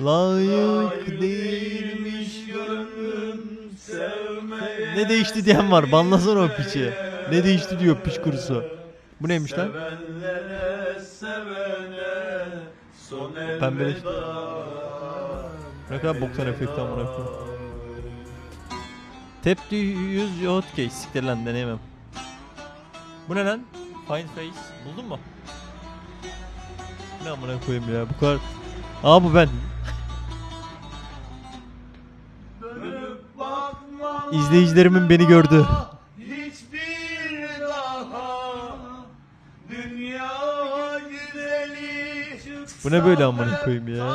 Layık değilmiş gönlüm sevmeye. Ne değişti diyen var. Banlasana o piçi. Ne değişti diyor piç kurusu. Bu neymiş lan? Elveda. Ne kadar boktan efekt amına to use your hotkey. Siktir lan deneyemem. Bu ne lan? Find face. Buldun mu? Ne amına koyayım ya bu kadar. Aa bu ben. İzleyicilerimin beni gördü. Hiçbir daha Dünya güzeli Bu ne böyle amına koyayım ya?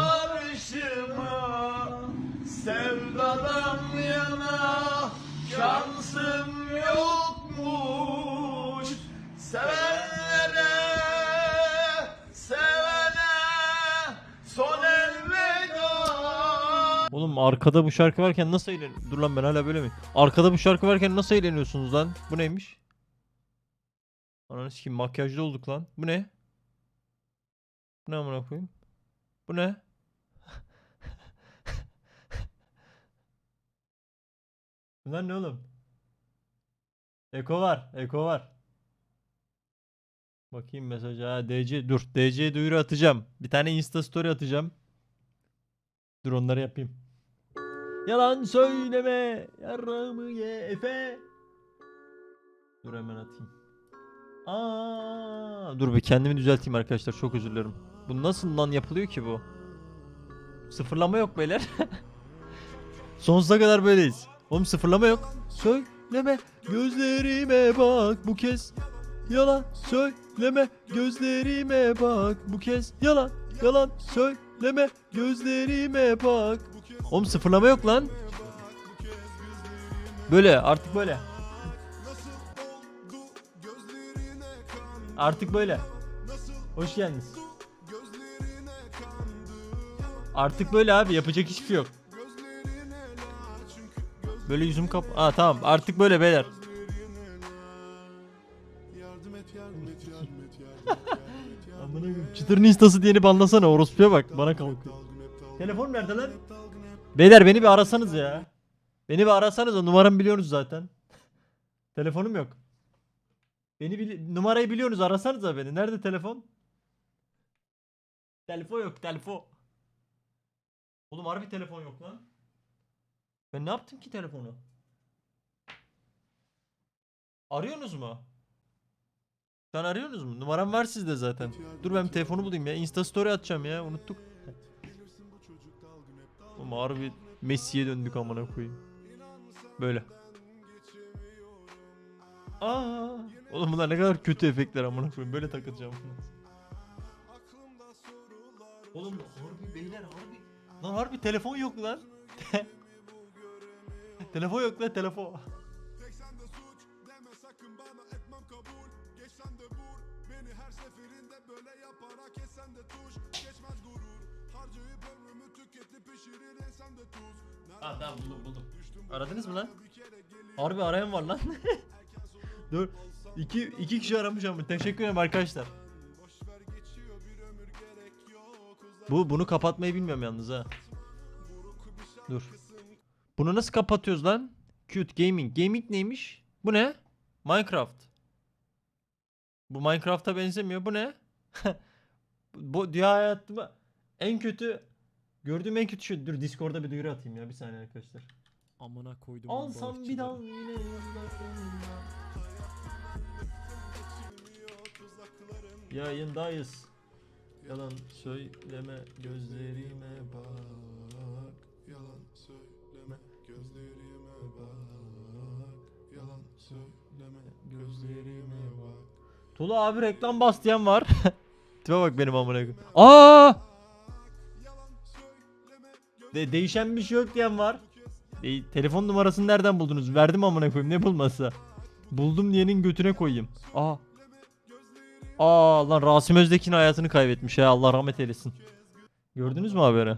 Arkada bu şarkı varken nasıl eğlen... Dur lan ben hala böyle mi? Arkada bu şarkı varken nasıl eğleniyorsunuz lan? Bu neymiş? Ananı sikeyim makyajlı olduk lan. Bu ne? Bu ne amına koyayım? Bu ne? Bunlar ne oğlum? Eko var, Eko var. Bakayım mesaja. Ha DC dur. DC duyuru atacağım. Bir tane Insta story atacağım. Dur onları yapayım. Yalan söyleme. Yaramı ye Efe. Dur hemen atayım. Aa, dur bir kendimi düzelteyim arkadaşlar. Çok özür dilerim. Bu nasıl lan yapılıyor ki bu? Sıfırlama yok beyler. Sonsuza kadar böyleyiz. Oğlum sıfırlama yok. Söyleme gözlerime bak bu kez. Yalan söyleme gözlerime bak bu kez. Yalan yalan söyleme gözlerime bak. Oğlum sıfırlama yok lan. Böyle artık böyle. Artık böyle. Hoş geldiniz. Artık böyle abi yapacak hiçbir şey yok. Böyle yüzüm kap... Aa tamam artık böyle beyler. Çıtırın instası diyeni banlasana orospuya bak bana kalkıyor. Telefon nerede lan? Beyler beni bir arasanız ya. Beni bir arasanız da numaramı biliyorsunuz zaten. Telefonum yok. Beni bili- numarayı biliyorsunuz arasanız da beni. Nerede telefon? Telefon yok telefon. Oğlum harbi telefon yok lan. Ben ne yaptım ki telefonu? Arıyorsunuz mu? Sen arıyorsunuz mu? Numaram var sizde zaten. Dur ben bir telefonu bulayım ya. Insta story atacağım ya. Unuttuk. Oğlum harbi Messi'ye döndük amına koyayım. Böyle. Aa, oğlum bunlar ne kadar kötü efektler amına koyayım. Böyle takılacağım. Oğlum harbi beyler harbi. Lan harbi telefon yok lan. telefon yok lan telefon. Ha tamam buldum buldum. Aradınız mı lan? Harbi arayan var lan. Dur. İki, iki kişi aramış ama teşekkür ederim arkadaşlar. Bu bunu kapatmayı bilmiyorum yalnız ha. Dur. Bunu nasıl kapatıyoruz lan? Cute Gaming. Gaming neymiş? Bu ne? Minecraft. Bu Minecraft'a benzemiyor. Bu ne? Bu dünya hayatıma en kötü gördüğüm en kötü şey. Dur Discord'da bir duyuru atayım ya bir saniye arkadaşlar. Amına koydum. Alsam bir dal yine yanlarında. Yayındayız. Yalan söyleme gözlerime bak. Yalan söyleme gözlerime bak Yalan söyleme gözlerime bak Tulu abi reklam bas diyen var. Tipe bak benim amına koyayım. Aa! De değişen bir şey yok diyen var. De- telefon numarasını nereden buldunuz? Verdim amına koyayım ne bulması. Buldum diyenin götüne koyayım. Aa. Aa lan Rasim Öztekin hayatını kaybetmiş ya Allah rahmet eylesin. Gördünüz mü haberi?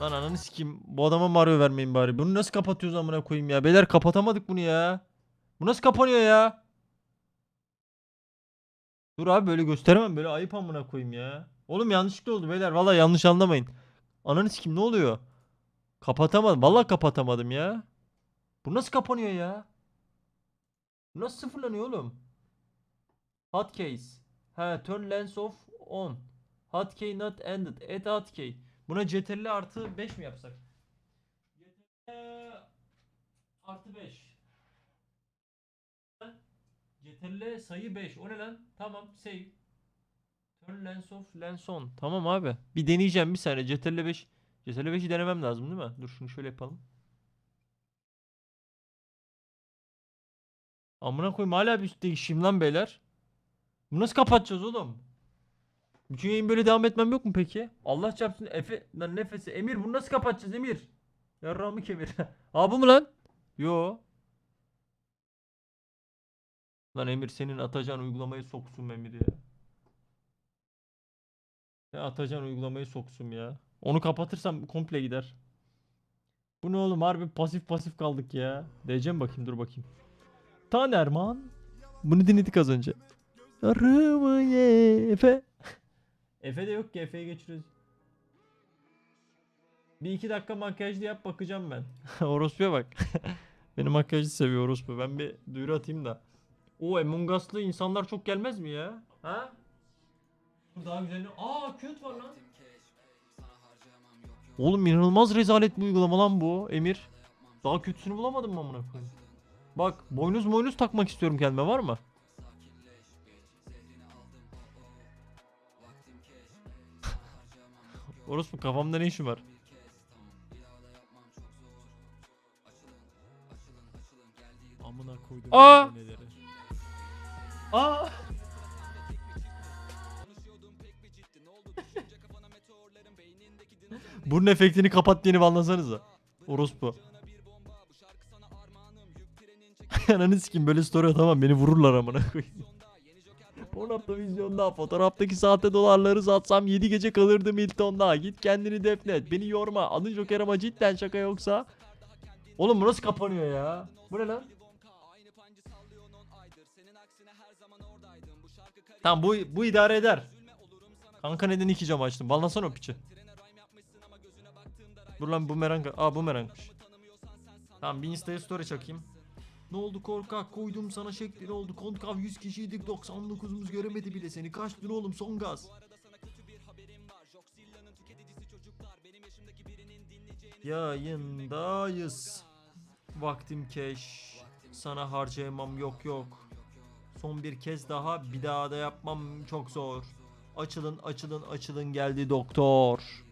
Lan ananı sikeyim. Bu adama Mario vermeyin bari. Bunu nasıl kapatıyoruz amına koyayım ya? Beyler kapatamadık bunu ya. Bu nasıl kapanıyor ya? Dur abi böyle gösteremem böyle ayıp amına koyayım ya. Oğlum yanlışlıkla oldu beyler vallahi yanlış anlamayın. Ananı kim ne oluyor? Kapatamadım. Vallahi kapatamadım ya. Bu nasıl kapanıyor ya? Bu nasıl sıfırlanıyor oğlum? Hotkeys. Ha turn lens off on. Hotkey not ended. Add hotkey. Buna ctrl artı 5 mi yapsak? Ctrl artı 5. Ctrl sayı 5. O ne lan? Tamam save. Turn lens off lens on. Tamam abi. Bir deneyeceğim bir saniye. Ctrl 5. Ctrl 5'i denemem lazım değil mi? Dur şunu şöyle yapalım. Amına koyayım hala bir üst değişeyim lan beyler. Bu nasıl kapatacağız oğlum? Bütün yayın böyle devam etmem yok mu peki? Allah çarpsın Efe lan nefesi Emir bunu nasıl kapatacağız Emir? Yarrağımı kemir. Aa bu mu lan? Yo. Lan Emir senin atacağın uygulamayı soksun Emir ya. Ya atacağın uygulamayı soksun ya. Onu kapatırsam komple gider. Bu ne oğlum harbi pasif pasif kaldık ya. Diyeceğim bakayım dur bakayım. Tanerman. Bunu dinledik az önce. Arımı Efe. Efe de yok ki Efe'yi geçiriyoruz. Bir iki dakika makyajlı yap bakacağım ben. Orospu'ya bak. Benim makyajı seviyor orospu. Ben bir duyuru atayım da. O Among Us'lı insanlar çok gelmez mi ya? Ha? Daha güzel. Aa kötü var lan. Oğlum inanılmaz rezalet bir uygulama lan bu Emir. Daha kötüsünü bulamadım mı amına koyayım? Bak boynuz boynuz takmak istiyorum kendime var mı? Orospu kafamda ne işin var? Amına koydum. Aa! Aa! Burun efektini kapat diye anlasanıza. Orospu. Ananı sikim böyle story atamam beni vururlar amına koyayım. Pornhub'da vizyonda fotoğraftaki sahte dolarları satsam 7 gece kalırdım Hilton'da. Git kendini defnet beni yorma. Adın Joker ama cidden şaka yoksa. Oğlum bu nasıl kapanıyor ya? Bu ne lan? Tamam bu bu idare eder. Kanka neden iki cam açtın? Banlasana o piçi. Dur lan bu merank. Aa bu merankmış. Tamam bir insta'ya story çakayım. Ne oldu korkak koydum sana şekli ne oldu konkav 100 kişiydik 99'umuz göremedi bile seni kaçtın oğlum son gaz. Yayındayız. Vaktim keş. Sana harcayamam yok yok. Son bir kez daha bir daha da yapmam çok zor. Açılın açılın açılın geldi doktor.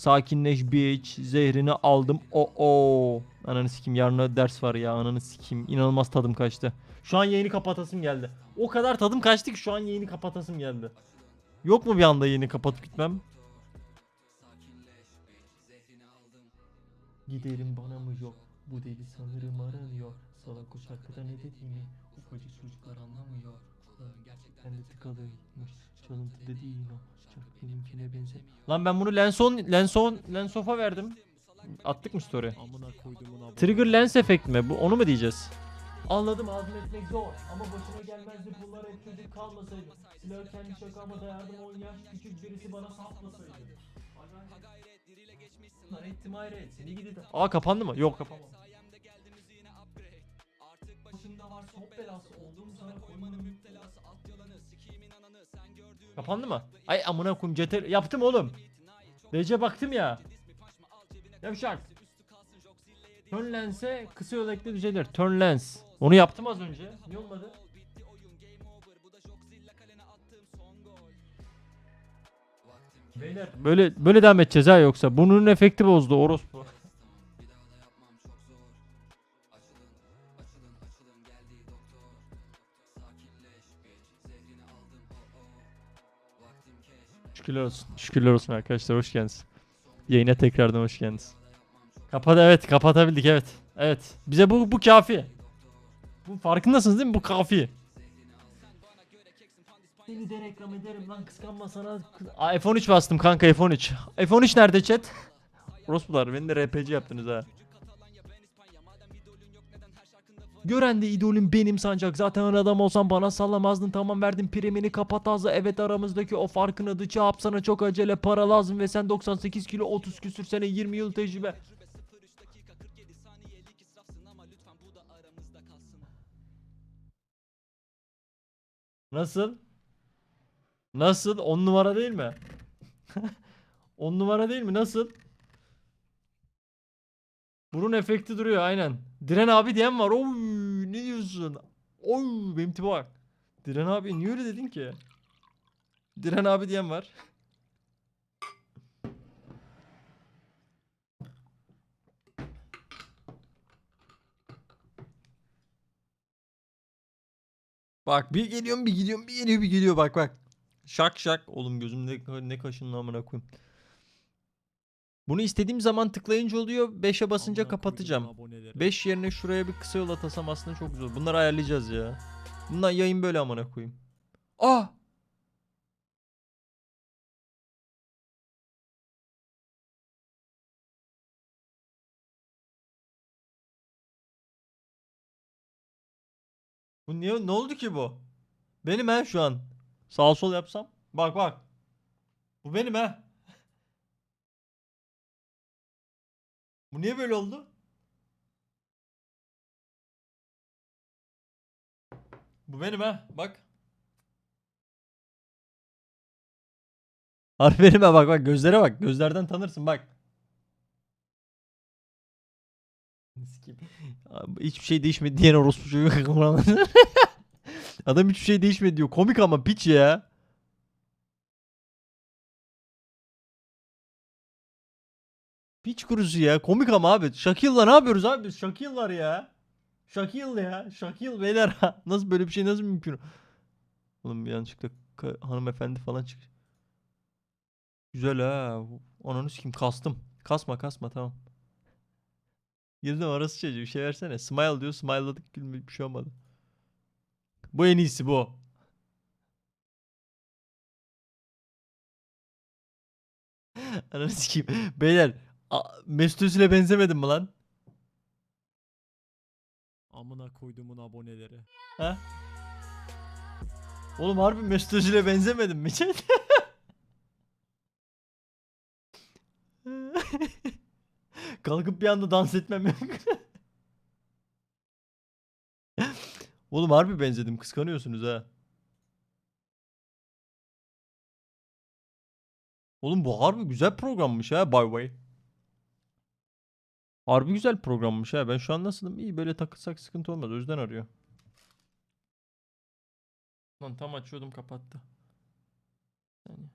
Sakinleş bitch. Zehrini aldım. O o. Ananı sikim yarına ders var ya ananı sikim. İnanılmaz tadım kaçtı. Şu an yayını kapatasım geldi. O kadar tadım kaçtı ki şu an yayını kapatasım geldi. Yok mu bir anda yayını kapatıp gitmem? Gidelim bana mı yok? Bu deli sanırım aranıyor. Salak o şarkıda ne dediğini ufacık çocuklar anlamıyor. Gerçekten de tıkalıymış. Çalıntı dediğin o. Çok benimkine benzer. Lan ben bunu Lenson Lenson Lensof'a verdim. Attık mı story? Trigger lens efekt mi? Bu onu mu diyeceğiz? Anladım hazmetmek zor ama başıma gelmezdi bunlar hep çocuk kalmasaydı. Silah kendi şakama dayardım 10 yaş küçük birisi bana saplasaydı. Lan ettim hayret seni gidi de. Aa kapandı mı? Yok kapanmadı. Kapandı mı? Ay amına koyayım ceter yaptım oğlum. DC baktım ya. Yavşak. Turn lens'e kısa yol ekle düzelir. Turn lens. Onu yaptım az önce. Niye olmadı? Beyler böyle böyle devam edeceğiz ha yoksa bunun efekti bozdu orospu. Şükürler olsun. Şükürler olsun arkadaşlar hoş geldiniz. Yayına tekrardan hoş geldiniz. Kapat evet kapatabildik evet. Evet. Bize bu bu kafi. Bu farkındasınız değil mi? Bu kafi. Seni de reklam ederim lan kıskanma sana. Aa, F13 bastım kanka F13. F13 nerede chat? Orospular beni de RPG yaptınız ha. Gören de idolüm benim sancak. Zaten adam olsam bana sallamazdın. Tamam verdin primini kapat ağzı. Evet aramızdaki o farkın adı çağap sana çok acele para lazım. Ve sen 98 kilo 30 küsür sene 20 yıl tecrübe. Nasıl? Nasıl? 10 numara değil mi? 10 numara değil mi? Nasıl? Burun efekti duruyor aynen. Diren abi diyen var. Oy ne diyorsun? Oy benim tipe bak. Diren abi niye öyle dedin ki? Diren abi diyen var. Bak bir geliyorum bir gidiyorum bir geliyor bir geliyor bak bak. Şak şak. Oğlum gözümde ne kaşınlı amına koyayım. Bunu istediğim zaman tıklayınca oluyor. 5'e basınca Amına kapatacağım. aboneleri. 5 yerine şuraya bir kısa yol atasam aslında çok güzel. olur. Bunları ayarlayacağız ya. Bundan yayın böyle amına koyayım. Ah! Bu niye ne oldu ki bu? Benim he şu an. Sağ sol yapsam. Bak bak. Bu benim he. Bu niye böyle oldu? Bu benim ha. Bak. Harbi benim ha bak bak gözlere bak. Gözlerden tanırsın bak. Hiçbir şey değişmedi diyen orospu çocuğu. Adam hiçbir şey değişmedi diyor. Komik ama piç ya. Piç kurusu ya. Komik ama abi. Şakil'la ne yapıyoruz abi biz? Şakil var ya. Şakil ya. Şakil beyler. nasıl böyle bir şey nasıl mümkün? Oğlum bir yanlışlıkla hanımefendi falan çık. Güzel ha. Ananı kim kastım. Kasma kasma tamam. Girdim arası çocuğu bir şey versene. Smile diyor. Smile'ladık gülme bir şey olmadı. Bu en iyisi bu. Ananı sikeyim. Beyler a- Mesut Özil'e benzemedim mi lan? Amına koyduğumun aboneleri. Ha? Oğlum harbi Mesut Özil'e benzemedim mi? Kalkıp bir anda dans etmem yok. Oğlum harbi benzedim. Kıskanıyorsunuz ha. Oğlum bu harbi güzel programmış ha by the way. Harbi güzel programmış ha. Ben şu an nasılım? İyi böyle takılsak sıkıntı olmaz. O yüzden arıyor. Lan tam açıyordum kapattı. Saniye.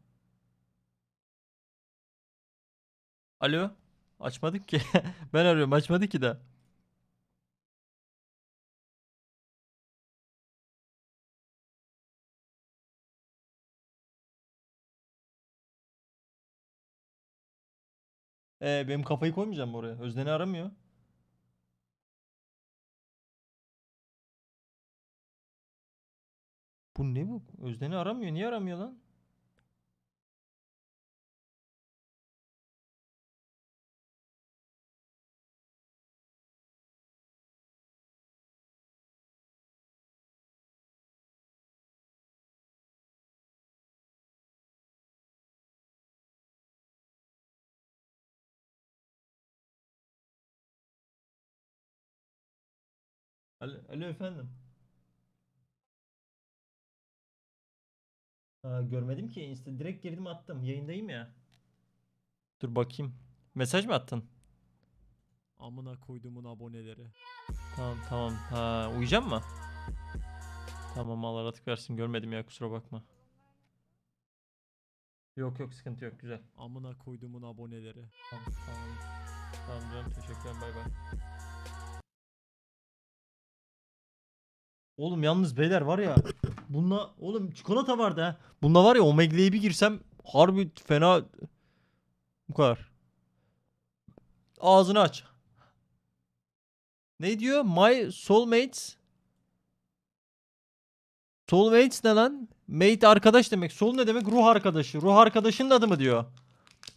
Alo? Açmadık ki. ben arıyorum açmadı ki de. Ee, benim kafayı koymayacağım oraya. Özden'i aramıyor. Bu ne bu? Özden'i aramıyor. Niye aramıyor lan? Alo, alo efendim. Aa, görmedim ki. Insta direkt girdim attım. Yayındayım ya. Dur bakayım. Mesaj mı attın? Amına koyduğumun aboneleri. Tamam tamam. Ha, uyuyacak mı? Tamam Allah rahatlık versin. Görmedim ya kusura bakma. Yok yok sıkıntı yok güzel. Amına koyduğumun aboneleri. Tamam tamam. Tamam canım teşekkür ederim bay bay. Oğlum yalnız beyler var ya. Bununla oğlum çikolata vardı ha. Bunda var ya Omegle'ye bir girsem harbi fena bu kadar. Ağzını aç. Ne diyor? My soulmates. Soulmates ne lan? Mate arkadaş demek. Soul ne demek? Ruh arkadaşı. Ruh arkadaşının adı mı diyor?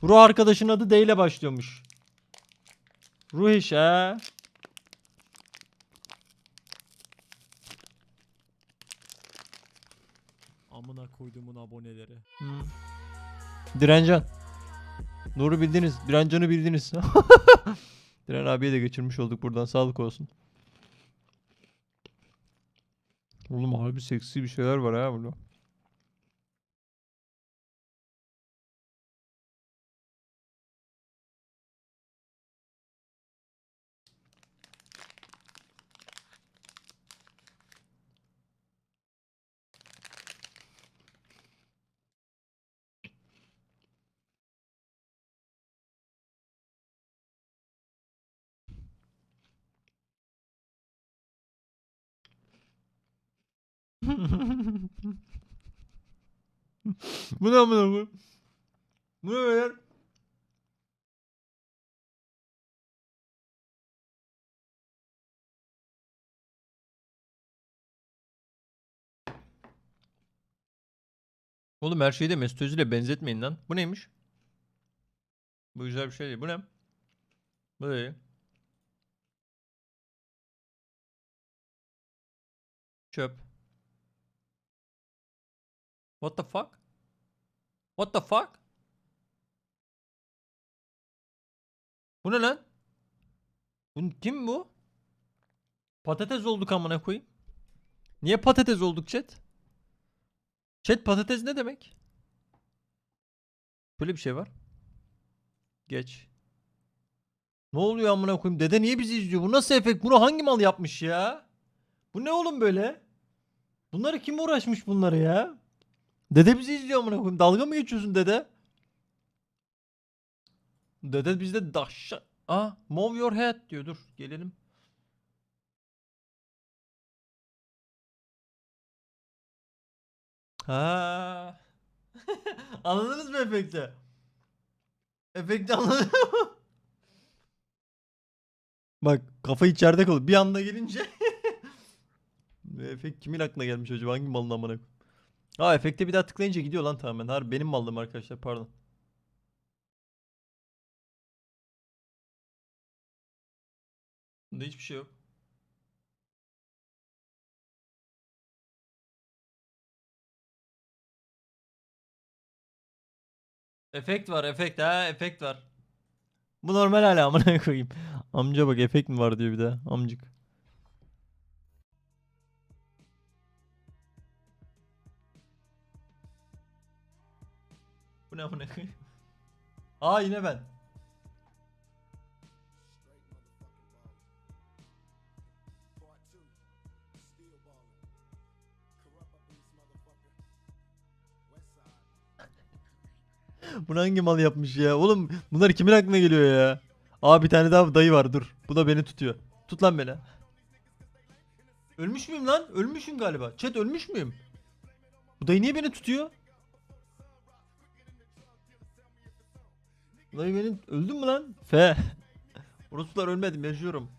Ruh arkadaşının adı D ile başlıyormuş. Ruh iş ha. Koyduğumun aboneleri. Hı. Direncan. Nuri bildiniz. Direncan'ı bildiniz. Diren abiye de geçirmiş olduk buradan. Sağlık olsun. Oğlum harbi seksi bir şeyler var ha burada. Bu ne amına koyayım? Bu ne beyler? Oğlum her şeyi de Mesut Özil'e benzetmeyin lan. Bu neymiş? Bu güzel bir şey değil. Bu ne? Bu değil. Çöp. What the fuck? What the fuck? Bu ne lan? Bu kim bu? Patates olduk amına koyayım. Niye patates olduk chat? Chat patates ne demek? Böyle bir şey var. Geç. Ne oluyor amına koyayım? Dede niye bizi izliyor? Bu nasıl efekt? Bunu hangi mal yapmış ya? Bu ne oğlum böyle? Bunları kim uğraşmış bunları ya? Dede bizi izliyor amına koyayım. Dalga mı geçiyorsun dede? Dede bizde daşa... Aa, move your head diyor. Dur, gelelim. Ha. Anladınız mı efekti? Efekti anladın mı? Bak kafa içeride kalıyor. Bir anda gelince Efekt kimin aklına gelmiş acaba? Hangi malın amına koyayım? Aa efekte bir daha tıklayınca gidiyor lan tamamen. Harbi benim mallım arkadaşlar pardon. Bunda hiçbir şey yok. Efekt var efekt ha efekt var. Bu normal hala amına koyayım. Amca bak efekt mi var diyor bir de amcık. Ne amına koyayım? Aa yine ben. Bunu hangi mal yapmış ya? Oğlum bunlar kimin aklına geliyor ya? Aa bir tane daha dayı var dur. Bu da beni tutuyor. Tut lan beni. Ölmüş müyüm lan? Ölmüşüm galiba. Chat ölmüş müyüm? Bu dayı niye beni tutuyor? Dayı benim öldüm mü lan? F. Orospular ölmedim yaşıyorum.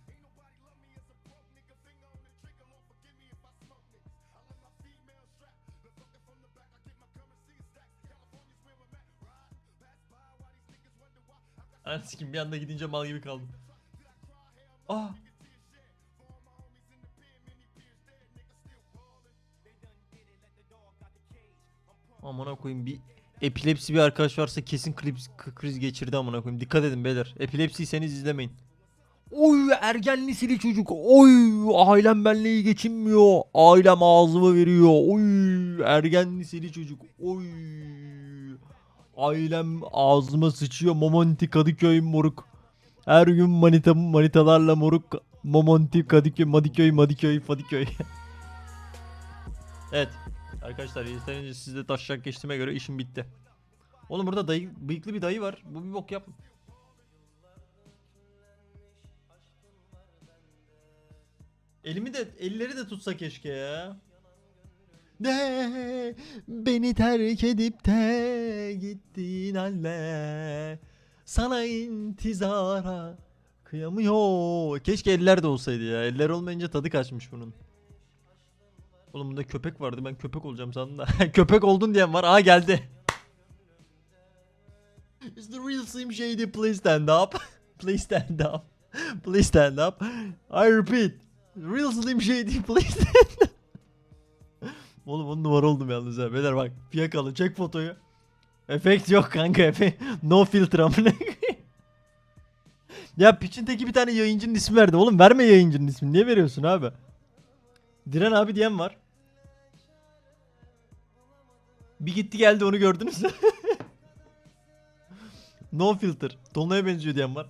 Anasını sikeyim bir anda gidince mal gibi kaldım. Ah. Amına koyayım bir epilepsi bir arkadaş varsa kesin kriz, kriz geçirdi amına koyayım. Dikkat edin beyler. Epilepsiyseniz izlemeyin. Oy ergen liseli çocuk. Oy ailem benle iyi geçinmiyor. Ailem ağzımı veriyor. Oy ergen liseli çocuk. Oy. Ailem ağzıma sıçıyor. Momonti Kadıköy moruk. Her gün manita manitalarla moruk. Momonti Kadıköy Madiköy Madiköy Fadiköy. evet. Arkadaşlar yeterince sizde taşacak geçtiğime göre işim bitti. Oğlum burada dayı, bıyıklı bir dayı var. Bu bir bok yap. Elimi de elleri de tutsa keşke ya. De beni terk edip de gittin halle sana intizara kıyamıyor. Keşke eller de olsaydı ya. Eller olmayınca tadı kaçmış bunun. Oğlum bunda köpek vardı. Ben köpek olacağım sandım da. köpek oldun diyen var. Aa geldi. It's the real Slim Shady. Please stand up. Please stand up. Please stand up. I repeat. Real Slim Shady. Please stand up. Oğlum on numara oldum yalnız ha. Beyler bak fiyakalı çek fotoyu. Efekt yok kanka efekt. No filtre amına. Ya piçin teki bir tane yayıncının ismi verdi. Oğlum verme yayıncının ismini. Niye veriyorsun abi? Diren abi diyen var. Bir gitti geldi onu gördünüz mü? no filter. Dolunay'a benziyor diyen var.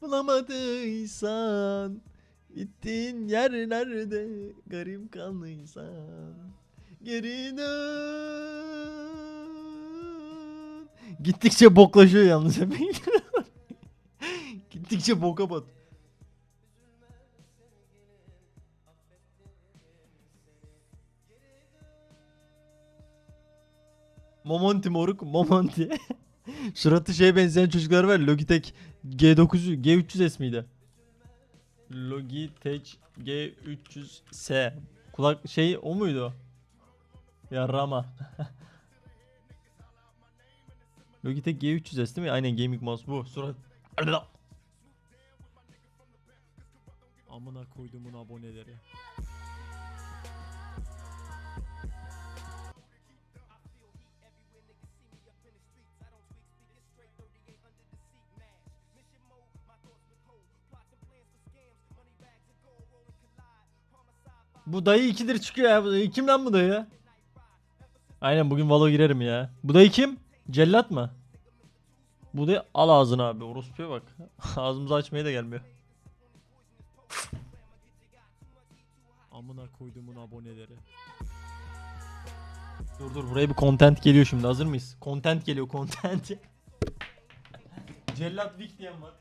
Bulamadıysan Gittiğin yer nerede Garip kaldıysan Geri dön Gittikçe boklaşıyor yalnız Gittikçe boka bat Momonti moruk Momonti Suratı şeye benzeyen çocuklar var Logitech G900 G300S miydi? Logitech G300S Kulak şey o muydu? Ya Rama Logitech G300S değil mi? Aynen gaming mouse bu. Surat Amına koyduğumun aboneleri. Bu dayı ikidir çıkıyor ya. Bu dayı. Kim lan bu dayı? Aynen bugün Valo girerim ya. Bu dayı kim? Cellat mı? Bu dayı al ağzını abi. Orospuya bak. Ağzımızı açmaya da gelmiyor. Amına koyduğumun aboneleri. Dur dur buraya bir content geliyor şimdi. Hazır mıyız? Content geliyor content. Cellat Wick diyen var.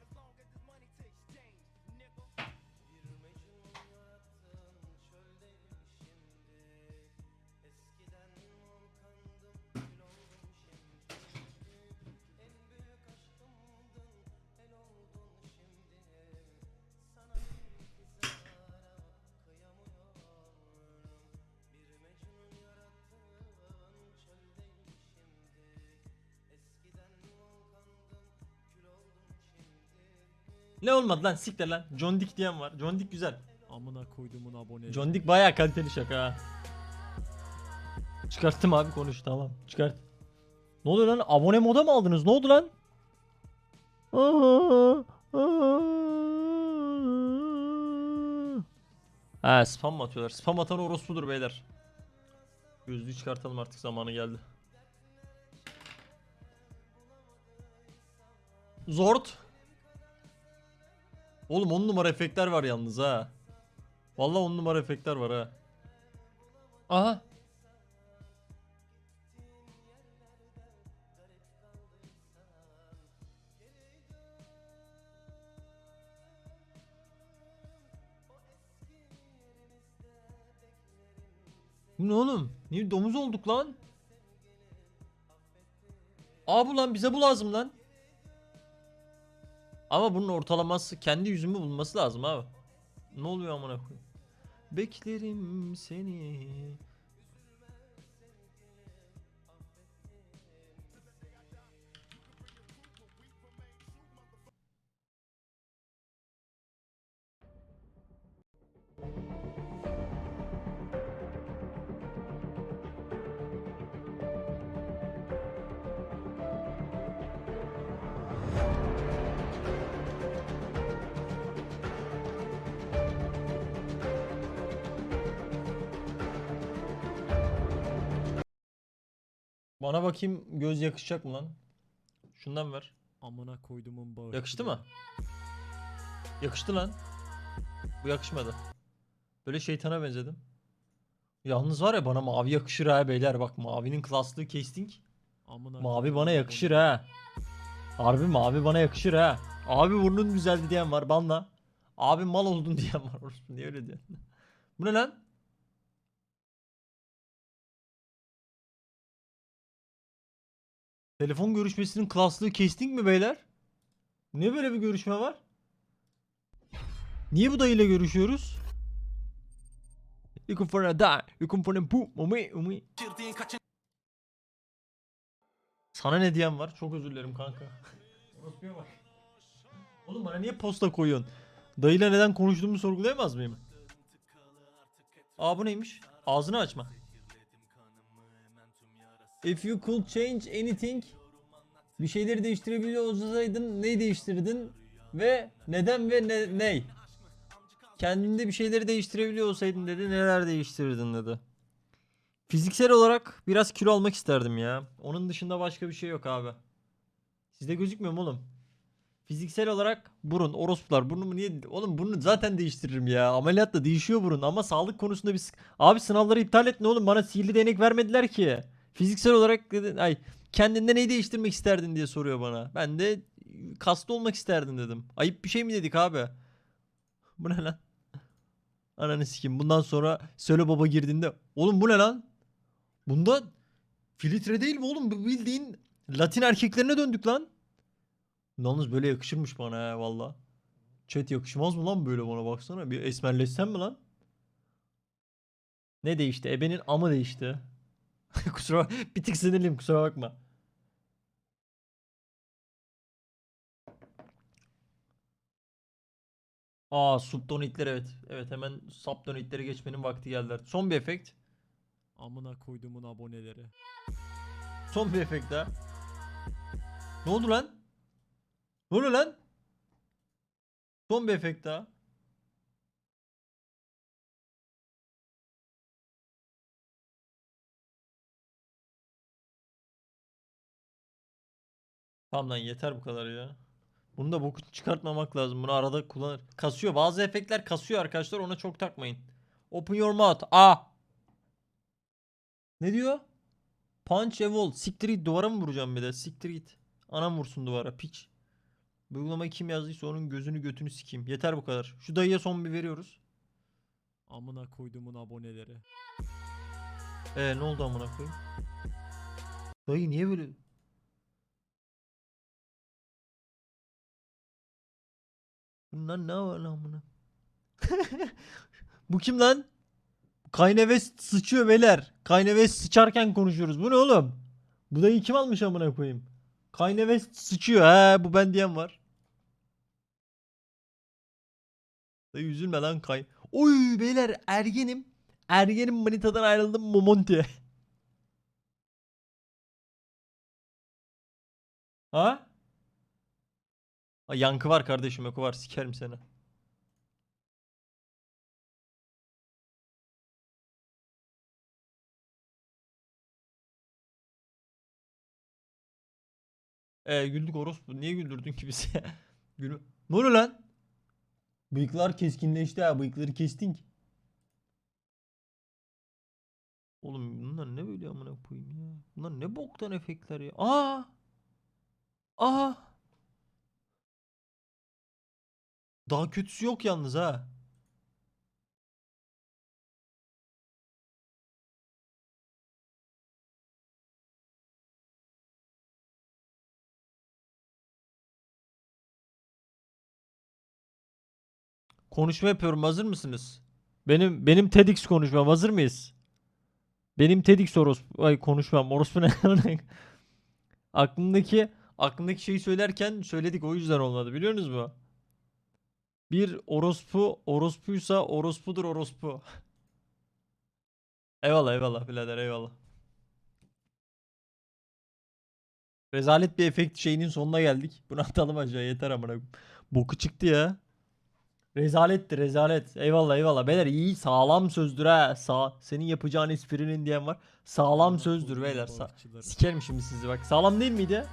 Ne olmadı lan siktir lan. John Dick diyen var. John Dick güzel. Amına koyduğumun aboneleri. John Dick bayağı kaliteli şaka ha. Çıkarttım abi konuş tamam. Çıkart. Ne oluyor lan? Abone moda mı aldınız? Ne oldu lan? Ha spam mı atıyorlar? Spam atan orospudur beyler. Gözlüğü çıkartalım artık zamanı geldi. Zord. Oğlum 10 numara efektler var yalnız ha. Vallahi 10 numara efektler var ha. Aha. Bu ne oğlum? Niye domuz olduk lan? Aa bu lan bize bu lazım lan. Ama bunun ortalaması kendi yüzümü bulması lazım abi. Ne oluyor amına koyayım? Beklerim seni. Bana bakayım göz yakışacak mı lan? Şundan ver. Amına koyduğumun bağı. Yakıştı mı? Yakıştı lan. Bu yakışmadı. Böyle şeytana benzedim. Yalnız var ya bana mavi yakışır ha beyler bak mavinin klaslığı casting. Amına Mavi bana yakışır ha. Harbi mavi bana yakışır ha. Abi burnun güzeldi diyen var banla. Abi mal oldun diyen var. Niye öyle diyorsun? Bu ne lan? Telefon görüşmesinin klaslığı casting mi beyler? Niye böyle bir görüşme var? Niye bu dayıyla görüşüyoruz? Come for a die, come for a boom, umi. Sana ne diyen var? Çok özür dilerim kanka. Oğlum bana niye posta koyuyorsun? Dayıyla neden konuştuğumu sorgulayamaz mıyım? Aa bu neymiş? Ağzını açma. If you could change anything bir şeyleri değiştirebiliyor olsaydın neyi değiştirdin ve neden ve ne ney? Kendinde bir şeyleri değiştirebiliyor olsaydın dedi neler değiştirirdin dedi. Fiziksel olarak biraz kilo almak isterdim ya. Onun dışında başka bir şey yok abi. Sizde gözükmüyor mu oğlum? Fiziksel olarak burun, orospular burnumu niye... Oğlum burnu zaten değiştiririm ya. Ameliyatla değişiyor burun ama sağlık konusunda bir... Abi sınavları iptal et ne oğlum bana sihirli değnek vermediler ki. Fiziksel olarak dedi, ay kendinde neyi değiştirmek isterdin diye soruyor bana. Ben de kaslı olmak isterdim dedim. Ayıp bir şey mi dedik abi? Bu ne lan? Ananı sikeyim. Bundan sonra Söyle Baba girdiğinde oğlum bu ne lan? Bunda filtre değil mi oğlum? Bu bildiğin Latin erkeklerine döndük lan. Yalnız böyle yakışırmış bana ha valla. Chat yakışmaz mı lan böyle bana baksana. Bir esmerleşsem mi lan? Ne değişti? Ebenin amı değişti. kusura bir tık sinirliyim kusura bakma. Aa subtonitler evet. Evet hemen subtonitlere geçmenin vakti geldi. artık. Son bir efekt. Amına koyduğumun aboneleri. Son bir efekt daha. Ne oldu lan? Ne oluyor lan? Son bir efekt daha. Tamam lan yeter bu kadar ya. Bunu da boku çıkartmamak lazım. Bunu arada kullanır. Kasıyor. Bazı efektler kasıyor arkadaşlar. Ona çok takmayın. Open your mouth. A. Ne diyor? Punch a wall. Siktir git duvara mı vuracağım bir de? Siktir git. Anam vursun duvara piç. Bu uygulamayı kim yazdıysa onun gözünü götünü sikeyim. Yeter bu kadar. Şu dayıya son bir veriyoruz. Amına koyduğumun aboneleri. Ee ne oldu amına koyayım? Dayı niye böyle? Bunlar ne var lan amına? Bu kim lan? Kayneves sıçıyor beyler. Kayneves sıçarken konuşuyoruz. Bu ne oğlum? Bu dayı kim almış amına koyayım? Kayneves sıçıyor. He bu ben diyen var. Dayı üzülme lan kay. Oy beyler ergenim. Ergenim manitadan ayrıldım Momonti. ha? Yankı var kardeşim yoku var sikerim seni. Ee, güldük orospu. Niye güldürdün ki bizi? Gülü. Ne oluyor lan? Bıyıklar keskinleşti ha. Bıyıkları kestin ki. Oğlum bunlar ne böyle amına koyayım ya? Bunlar ne boktan efektler ya? Aa! Aa! Daha kötüsü yok yalnız ha. Konuşma yapıyorum. Hazır mısınız? Benim benim TEDx konuşmam. Hazır mıyız? Benim TEDx orospu ay konuşmam. Orospu ne? aklımdaki aklımdaki şeyi söylerken söyledik o yüzden olmadı. Biliyorsunuz mu? Bir orospu orospuysa orospudur orospu. eyvallah eyvallah birader eyvallah. Rezalet bir efekt şeyinin sonuna geldik. Bunu atalım aşağı yeter amına. Boku çıktı ya. Rezaletti rezalet. Eyvallah eyvallah. Beyler iyi sağlam sözdür ha. Sağ senin yapacağın esprinin diyen var. Sağlam sözdür beyler. Sa. Sikerim şimdi sizi bak. Sağlam değil miydi?